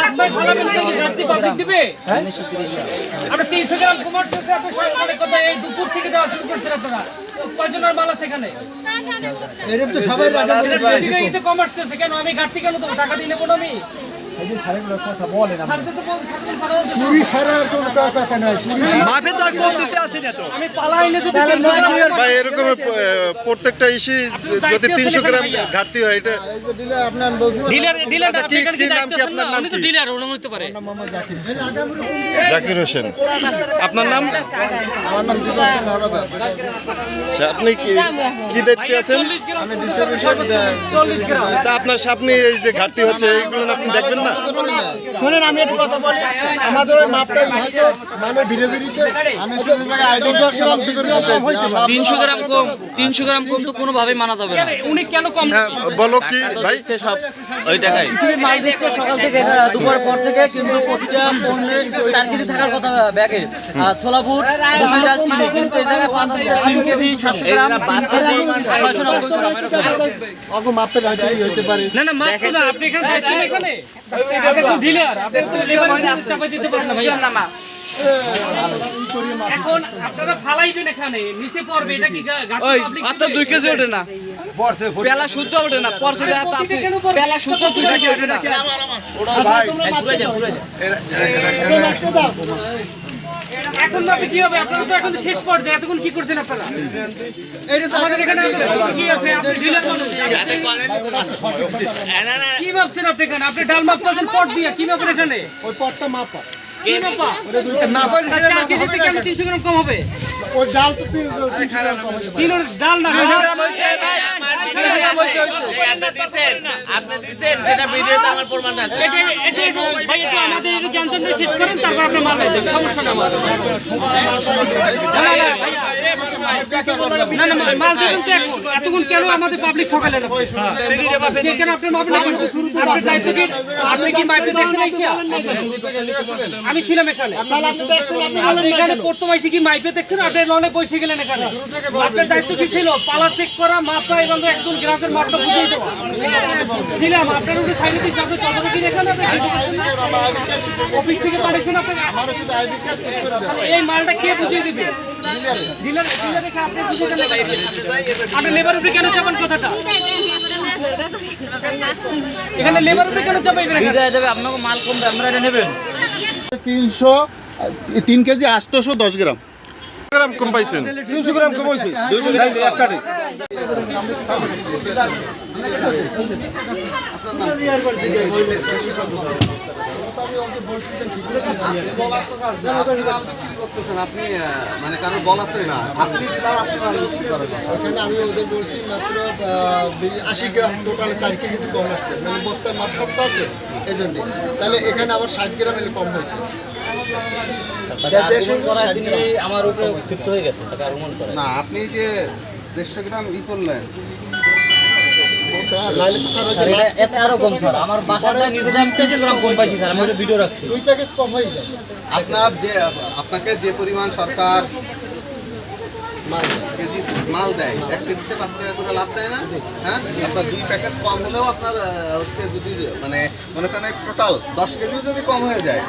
রাস্তায় ফেলাবেন কেন? রাত্রি পাবলিক দিবে? আপনার 300 গ্রাম কুমার চলছে, আপনি সরকারের কথা এই দুপুর থেকে দেওয়া শুরু করছেন আপনারা। কয়জনের মাল আছে এখানে? ঈদে কমার্স কেন? আমি ঘাটতি কেন তো টাকা দিয়ে নেব না আমি? মাঠে তো আর কম দিতে আসি না তো। আমি পালাই না যদি 300 গ্রাম নিয়ে ভাই এরকম প্রত্যেকটা ইসি যদি তিনশো গ্রাম ঘাটতি হয় এটা জাকির হোসেন। আপনার নাম? আচ্ছা, আপনি কি কি দেখতে আছেন? 40 গ্রাম। আমি ডিস্ট্রিবিউশন 40 গ্রাম। তা আপনার সামনে এই যে ঘাটতি হচ্ছে এইগুলো আপনি দেখবেন না। শোনেন আমি একটু কথা বলি। আমাদের ওই মাপটা হয়তো মানে ভিড়ে ভিড়িতে আমি শুধু জায়গায় আইডি তিনশো গ্রাম কম তিনশো গ্রাম কম তো মানা যাবে না। উনি কেন কম? হ্যাঁ বলো কি ভাই? সব ওই মাল দিচ্ছে সকাল থেকে দুপুর পর থেকে কিন্তু প্রতিটা পণ্যের চার কেজি থাকার কথা ব্যাগে। ছোলা বুট কিন্তু এই জায়গায় পাঁচ তিন কেজি সাতশো গ্রাম ছয়শো নব্বই গ্রাম মাপের হয়তো এই হইতে পারে। না না না আপনি এখানে এখানে। আপনি তো লেবার চাপা দিতে পারেন না ভাই এখন আপনারা ফালাইবেন এখানে নিচে পড়বে এটা কি ওই public দুই কেজি ওঠে না। পেলা শুদ্ধ ওঠে না পরশে দেখা তো আছে। পেলা শুদ্ধ দুই কেজি ওঠে না। এখন মাপে কি হবে? আপনারা তো এখন শেষ পর্যায়ে এতক্ষণ কি করছেন আপনারা? আমাদের এখানে কি আছে? আপনি ডিলার মানুষ। কি মাপছেন আপনি এখানে? আপনি ডাল মাপতেছেন পট দিয়ে কি মাপেন এখানে? ওই পটটা মাপা। শেষ করেন, তারপর আপনি মাল। সমস্যা না। না, না, মাল দেবেন তো এখন। এতক্ষণ কেন আমাদের পাবলিক ঠকালেন? আপনি না করছেন, আপনার দায়িত্ব কি? আপনি কি মাইপে দেখছেন আইসা? আমি ছিলাম এখানে। এখানে প্রথম কি মাইপে দেখছেন? আপনি লনে বসে গেলেন এখানে। আপনার দায়িত্ব কি ছিল? পালা চেক করা মাপা এবং একজন গ্রাহকের মাপটা বুঝিয়ে দেওয়া। ছিলাম। আপনার উঠে সাইডে দিচ্ছি আপনি তদারকি এখানে আপনি দেখতে পাচ্ছেন না? অফিস থেকে পাঠিয়েছেন আপনাকে? দেন এই মালটা কে বুঝিয়ে দিবে? আপনি বুঝিয়ে দেন আপনি লেবার উপরে কেন চাপান কথাটা? এখানে লেবার উপরে কেন চাপাইবেন যাবে আপনাকে মাল কম দাম আপনারা এটা নেবেন। তিনশো তিন কেজি আটশোশো দশ গ্রাম। গ্রাম কম পাইছেন? তিনশো গ্রাম কম হয়েছে এক আপনি মানে কারও না। আপনি আমি ওদের বলছি মাত্র আশি গ্রাম টোটাল চার কেজি তো কম আসছে। মানে বস্তার মাপটা তো আছে এই জন্যে তাহলে এখানে আবার ষাট গ্রাম এলে কম হয়েছে। যা দেশ হলো ষাট গ্রাম। আমার উপরে হয়ে গেছে মন না আপনি যে দেড়শো গ্রাম ই করলেন আপনার যে আপনাকে যে পরিমাণ সরকার কেজি মাল দেয় এক কেজিতে পাঁচ টাকা করে লাভ দেয় না? হ্যাঁ? আপনার দুই প্যাকেজ কম হলেও আপনার হচ্ছে যদি মানে মনে করেন টোটাল দশ কেজিও যদি কম হয়ে যায়।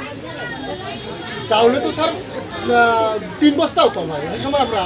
চাউলে তো স্যার আহ, তিন বস্তাও কম হয় এই সময় আমরা